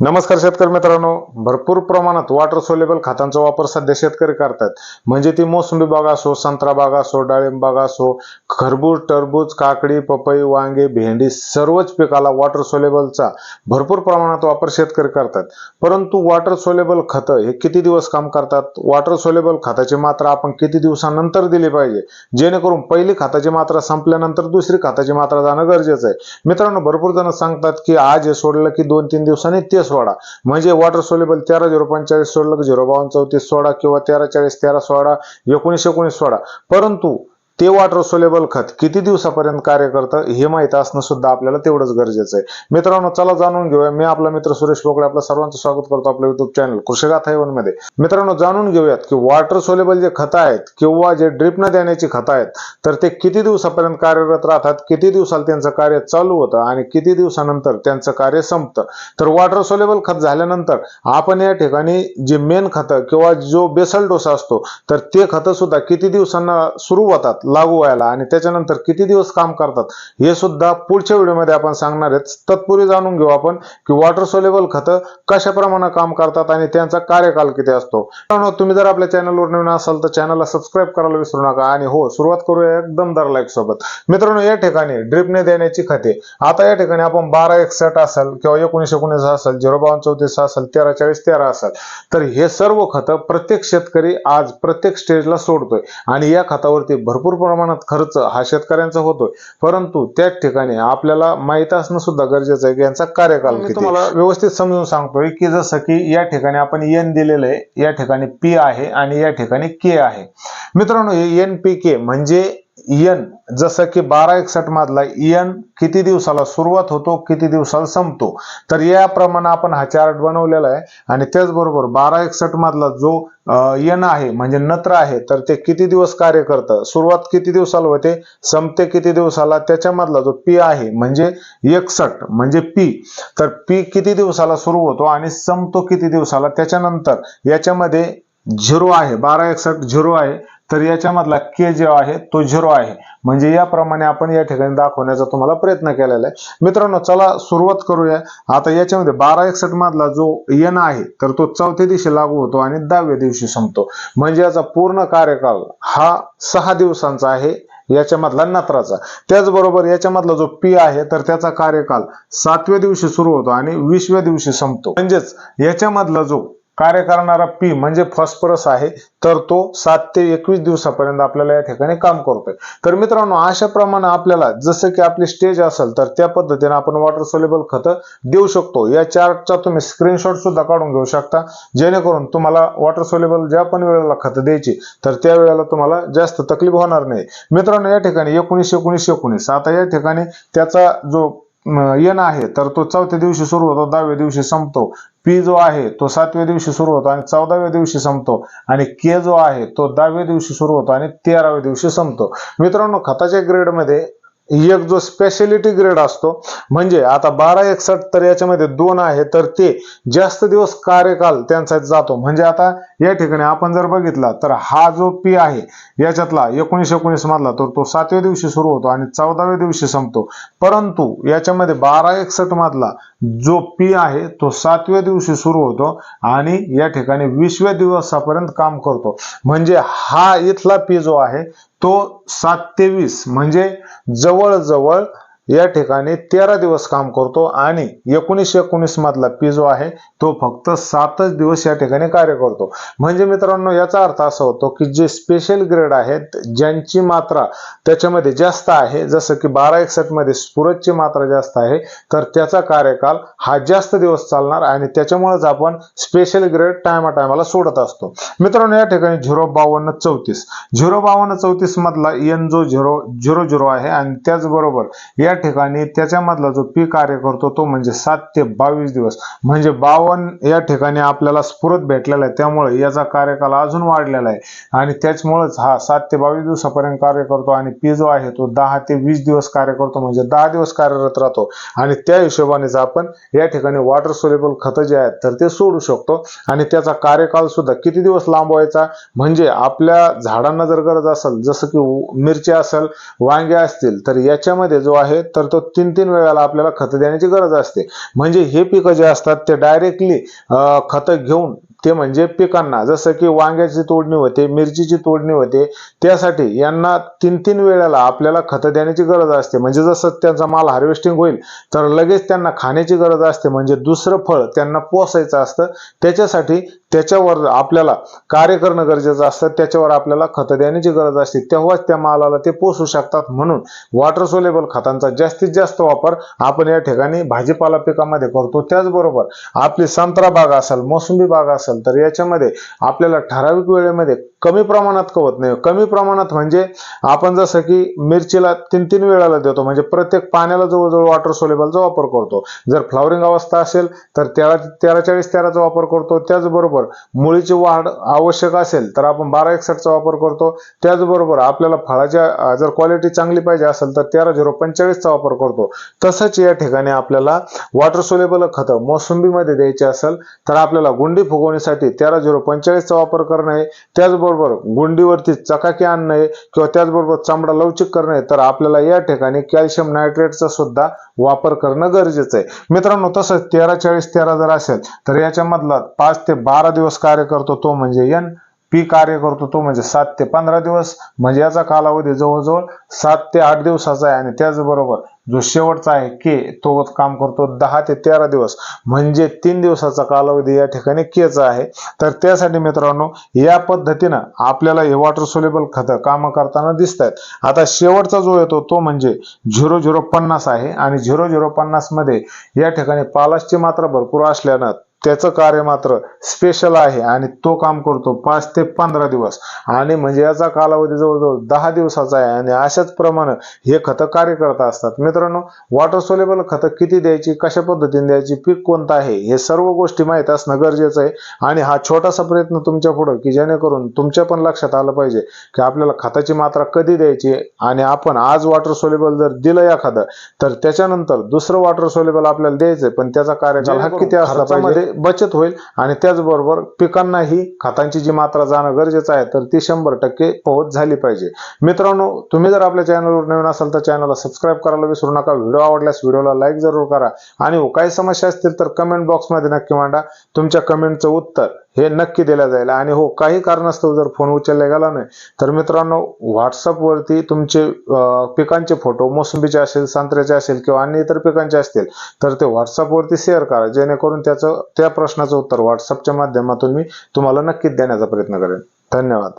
नमस्कार शेतकरी मित्रांनो. भरपूर प्रमाणात वॉटर सोलेबल खतांचा वापर सध्या शेतकरी करतात. म्हणजे ती मोसंबी बाग असो संत्रा बाग असो डाळिंब बाग असो खरबूज टरबूज काकडी पपई वांगे भेंडी सर्वच पिकाला वॉटर सोलेबलचा भरपूर प्रमाणात वापर शेतकरी करतात. परंतु वॉटर सोलेबल खतं हे किती दिवस काम करतात? वॉटर सोलेबल खताची मात्रा आपण किती दिवसानंतर दिली पाहिजे? जेणेकरून पहिली खताची मात्रा संपल्यानंतर दुसरी खताची मात्रा जाणं गरजेचं आहे. मित्रांनो भरपूर जण सांगतात की आज हे सोडलं की दोन तीन दिवसांनी ते सोळा. म्हणजे वॉटर सोलेबल तेरा झिरो पंचेचाळीस सोडलं झिरो बावन्न चौतीस सोडा किंवा तेरा चाळीस तेरा सोळा एकोणीस एकोणीस सोळा. परंतु ते वॉटर सोलेबल खत किती दिवसापर्यंत कार्य करतं हे माहीत असणं सुद्धा आपल्याला तेवढंच गरजेचं आहे. मित्रांनो चला जाणून घेऊया. मी आपला मित्र सुरेश पोकळे आपलं सर्वांचं स्वागत करतो आपल्या युट्यूब चॅनल कृषिगाथा मध्ये. मित्रांनो जाणून घेऊयात की वॉटर सोलेबल जे खतं आहेत किंवा जे ड्रिप न देण्याची खतं आहेत तर ते किती दिवसापर्यंत कार्यरत राहतात किती दिवसाला त्यांचं कार्य चालू होतं आणि किती दिवसानंतर त्यांचं कार्य संपतं. तर वॉटर सोलेबल खत झाल्यानंतर आपण या ठिकाणी जे मेन खतं किंवा जो बेसल डोसा असतो तर ते खतं सुद्धा किती दिवसांना सुरू होतात? लागू व्हायला आणि त्याच्यानंतर किती दिवस काम करतात हे सुद्धा पुढच्या व्हिडिओमध्ये आपण सांगणार आहेत. तत्पूर्वी जाणून घेऊ आपण की वॉटर सोलेबल खतं कशा प्रमाणात काम करतात आणि त्यांचा कार्यकाल किती असतो. तुम्ही जर आपल्या चॅनलवर नवीन असाल तर चॅनलला सबस्क्राईब करायला विसरू नका आणि हो सुरुवात करूया एकदम दर लाईक सोबत. मित्रांनो या ठिकाणी ड्रिपने देण्याची खते. आता या ठिकाणी आपण बारा एकसठ असेल किंवा एकोणीस एकोणीस असेल झिरो बावन्न चौतीस असेल तेरा चाळीस तेरा असेल तर हे सर्व खतं प्रत्येक शेतकरी आज प्रत्येक स्टेजला सोडतोय. आणि या खतावरती भरपूर प्रमाणात खर्च हा शेतकऱ्यांचा होतोय. परंतु त्याच ठिकाणी आपल्याला माहीत असणं सुद्धा गरजेचं आहे की यांचा कार्यकाल मी तुम्हाला व्यवस्थित समजून सांगतोय की जसं की या ठिकाणी आपण एन दिलेलं आहे या ठिकाणी पी आहे आणि या ठिकाणी के आहे. मित्रांनो एन पी के म्हणजे एन जसं की बारा एकसठ मधला एन किती दिवसाला सुरुवात होतो किती दिवसाला संपतो. तर याप्रमाणे आपण हा चार्ट बनवलेला आहे आणि त्याचबरोबर बारा एकसठ मधला जो एन आहे म्हणजे नत्र आहे तर ते किती दिवस कार्य करतं? सुरुवात किती दिवसाला होते? संपते किती दिवसाला? त्याच्यामधला जो पी आहे म्हणजे एकसठ म्हणजे पी. तर पी किती दिवसाला सुरू होतो आणि संपतो किती दिवसाला? त्याच्यानंतर याच्यामध्ये झिरो आहे बारा एकसठ झिरो आहे. तर याच्यामधला के जो आहे तो झिरो आहे. म्हणजे याप्रमाणे आपण या ठिकाणी दाखवण्याचा तुम्हाला प्रयत्न केलेला आहे. मित्रांनो चला सुरुवात करूया. आता याच्यामध्ये बारा एकसठ मधला जो एन आहे तर तो चौथ्या दिवशी लागू होतो आणि दहाव्या दिवशी संपतो. म्हणजे याचा पूर्ण कार्यकाल हा सहा दिवसांचा आहे याच्यामधला नत्राचा. त्याचबरोबर याच्यामधला जो पी आहे तर त्याचा कार्यकाल सातव्या दिवशी सुरू होतो आणि वीसव्या दिवशी संपतो. म्हणजेच याच्यामधला जो कार्य करणारा पी म्हणजे फॉस्फरस आहे तर तो सात ते एकवीस दिवसापर्यंत आपल्याला या ठिकाणी काम करतोय. तर मित्रांनो अशा प्रमाणे आपल्याला जसं की आपली स्टेज असेल तर त्या पद्धतीने आपण वॉटर सोलेबल खतं देऊ शकतो. या चार्टचा तुम्ही स्क्रीनशॉट सुद्धा काढून घेऊ शकता. जेणेकरून तुम्हाला वॉटर सोलेबल ज्या पण वेळेला खतं द्यायची तर त्या वेळेला तुम्हाला जास्त तकलीफ होणार नाही. मित्रांनो या ठिकाणी एकोणीस एकोणीस एकोणीस. आता या ठिकाणी त्याचा जो येणं आहे तर तो चौथ्या दिवशी सुरू होतो दहाव्या दिवशी संपतो. पी जो आहे तो सातव्या दिवशी सुरू होतो आणि चौदाव्या दिवशी संपतो. आणि के जो आहे तो दहाव्या दिवशी सुरू होतो आणि तेराव्या दिवशी संपतो. मित्रांनो खताच्या ग्रेडमध्ये एक जो स्पेशालिटी ग्रेड असतो म्हणजे आता बारा एकसठ तर याच्यामध्ये दोन आहे तर ते जास्त दिवस कार्यकाल त्यांचा जातो. म्हणजे आता या ठिकाणी आपण जर बघितला तर हा जो पी आहे याच्यातला एकोणीस एकोणीस मधला तर तो सातव्या दिवशी सुरू होतो आणि चौदाव्या दिवशी संपतो. परंतु याच्यामध्ये बारा एकसठ मधला जो पी आहे तो सातव्या दिवशी सुरू होतो आणि या ठिकाणी वीसव्या दिवसापर्यंत काम करतो. म्हणजे हा इथला पी जो आहे तो सात ते वीस म्हणजे जवळजवळ या ठिकाणी तेरा दिवस काम करतो आणि एकोणीसशे एकोणीस मधला पी जो आहे तो फक्त सातच दिवस या ठिकाणी कार्य करतो. म्हणजे मित्रांनो याचा अर्थ असा होतो की जे स्पेशल ग्रेड आहेत ज्यांची मात्रा त्याच्यामध्ये जास्त आहे जसं की बारा एकसठमध्ये स्फुरतची मात्रा जास्त आहे तर त्याचा कार्यकाल हा जास्त दिवस चालणार आणि त्याच्यामुळेच आपण स्पेशल ग्रेड टायमा टायमाला सोडत असतो. मित्रांनो या ठिकाणी झिरो बावन्न चौतीस. झिरो बावन्न चौतीस मधला एन जो झिरो झिरो झिरो आहे आणि त्याचबरोबर या ठिकाणी त्याच्यामधला जो पी कार्य करतो तो म्हणजे सात ते बावीस दिवस. म्हणजे बावन्न या ठिकाणी आपल्याला स्फुरत भेटलेला आहे. त्यामुळे याचा कार्यकाल अजून वाढलेला आहे. आणि त्याचमुळेच हा सात ते बावीस दिवसापर्यंत कार्य करतो आणि पी जो आहे तो दहा ते वीस दिवस कार्य करतो म्हणजे दहा दिवस कार्यरत राहतो. आणि त्या हिशोबानेच आपण या ठिकाणी वॉटर सोलेबल खतं जे आहेत तर ते सोडू शकतो. आणि त्याचा कार्यकाल सुद्धा किती दिवस लांबवायचा? म्हणजे आपल्या झाडांना जर गरज असेल जसं की मिरची असेल वांगे असतील तर याच्यामध्ये जो आहे तर तो तीन तीन वेळाला आपल्याला खत देण्याची गरज असते. म्हणजे हे पिकं जे असतात ते डायरेक्टली खतं घेऊन ते म्हणजे पिकांना जसं की वांग्याची तोडणी होते मिरचीची तोडणी होते त्यासाठी यांना तीन तीन वेळेला आपल्याला खतं देण्याची गरज असते. म्हणजे जसं त्यांचा माल हार्वेस्टिंग होईल तर लगेच त्यांना खाण्याची गरज असते. म्हणजे दुसरं फळ त्यांना पोसायचं असतं. त्याच्यासाठी त्याच्यावर आपल्याला कार्य करणं गरजेचं असतं. त्याच्यावर आपल्याला खतं देण्याची गरज असते. तेव्हाच त्या मालाला ते पोसू शकतात. म्हणून वॉटर सोलेबल खतांचा जास्तीत जास्त वापर आपण या ठिकाणी भाजीपाला पिकामध्ये करतो. त्याचबरोबर आपली संत्रा बाग असेल मोसंबी बाग असेल तर याच्यामध्ये आपल्याला ठराविक वेळेमध्ये कमी प्रमाणात कवत नाही. कमी प्रमाणात म्हणजे आपण जसं की मिरचीला तीन तीन वेळाला देतो. म्हणजे प्रत्येक पाण्याला जवळजवळ वॉटर सोलेबलचा वापर करतो. जर फ्लॉवरिंग अवस्था असेल तर तेरा तेरा चाळीस तेराचा वापर करतो. त्याचबरोबर मुळीची वाढ आवश्यक असेल तर आपण बारा एकसठचा वापर करतो. त्याचबरोबर आपल्याला फळाच्या जर क्वालिटी चांगली पाहिजे असेल तर तेरा झिरो पंचेचाळीसचा वापर करतो. तसंच या ठिकाणी आपल्याला वॉटर सोलेबल खतं मोसंबीमध्ये द्यायची असेल तर आपल्याला गुंडी फुगवण्यासाठी तेरा झिरो पंचेचाळीसचा वापर करणं आहे. त्याचबरोबर गुंडीवरती चकाकी आणणे किंवा त्याचबरोबर चामडा लवचिक करणे तर आपल्याला या ठिकाणी कॅल्शियम नायट्रेटचा सुद्धा वापर करणं गरजेचं आहे. मित्रांनो तसंच तेरा चाळीस तेरा जर असेल तर याच्यामधला पाच ते बारा दिवस कार्य करतो तो म्हणजे एन पी कार्य करतो तो म्हणजे सात ते पंधरा दिवस म्हणजे याचा कालावधी जवळजवळ सात ते आठ दिवसाचा आहे. आणि त्याचबरोबर जो शेवटचा आहे के तो काम करतो दहा ते तेरा दिवस म्हणजे तीन दिवसाचा कालावधी या ठिकाणी केचा आहे. तर त्यासाठी मित्रांनो या पद्धतीनं आपल्याला हे वॉटर सोलेबल खतं कामं करताना दिसत आहेत आता शेवटचा जो येतो तो म्हणजे झिरो झिरो पन्नास आहे. आणि झिरो झिरो पन्नासमध्ये या ठिकाणी पालासची मात्रा भरपूर असल्यानं त्याचं कार्य मात्र स्पेशल आहे आणि तो काम करतो पाच ते पंधरा दिवस. आणि म्हणजे याचा कालावधी जवळजवळ दहा दिवसाचा आहे आणि अशाच प्रमाणे हे खतं कार्य करत असतात. मित्रांनो वॉटर सोलेबल खतं किती द्यायची कशा पद्धतीने द्यायची पीक कोणतं आहे हे सर्व गोष्टी माहीत असणं गरजेचं आहे. आणि हा छोटासा प्रयत्न तुमच्या पुढं की जेणेकरून तुमच्या पण लक्षात आलं पाहिजे की आपल्याला खताची मात्रा कधी द्यायची आणि आपण आज वॉटर सोलेबल जर दिलं एखादं तर त्याच्यानंतर दुसरं वॉटर सोलेबल आपल्याला द्यायचंय पण त्याचा कार्यकाल हा किती असला पाहिजे? बचत होईल आणि त्याचबरोबर पिकांनाही खतांची जी मात्रा जाणं गरजेचं आहे तर ती शंभर टक्के पोहोच झाली पाहिजे. मित्रांनो तुम्ही जर आपल्या चॅनलवर नवीन असाल तर चॅनलला सबस्क्राईब करायला विसरू नका. व्हिडिओ आवडल्यास व्हिडिओला लाईक जरूर करा. आणि हो, काही समस्या असतील तर कमेंट बॉक्समध्ये नक्की मांडा. तुमच्या कमेंटचं उत्तर हे नक्की दिलं जाईल. आणि हो काही कारणास्तव जर फोन उचलला गेला नाही तर मित्रांनो व्हॉट्सअपवरती तुमचे पिकांचे फोटो मोसंबीचे असेल संत्र्याचे असेल किंवा अन्य इतर पिकांचे असतील तर ते व्हॉट्सअपवरती शेअर करा. जेणेकरून त्याचं त्या प्रश्नाचं उत्तर व्हॉट्सअपच्या माध्यमातून मी तुम्हाला नक्कीच देण्याचा प्रयत्न करेन. धन्यवाद.